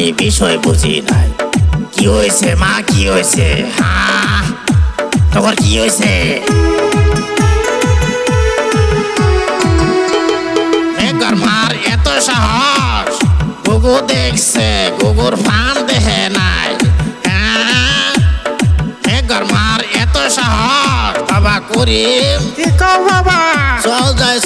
আমি বিষয় বুঝি নাই। কি হয়েছে মা? কি হয়েছে? হ্যাঁ তোমার কি হয়েছে? মার এত সাহস। গুগু দেখছে গুগুর ফান দেহে নাই। মেঘর মার এত সাহস। বাবা করিম। কি কও বাবা? চল যাই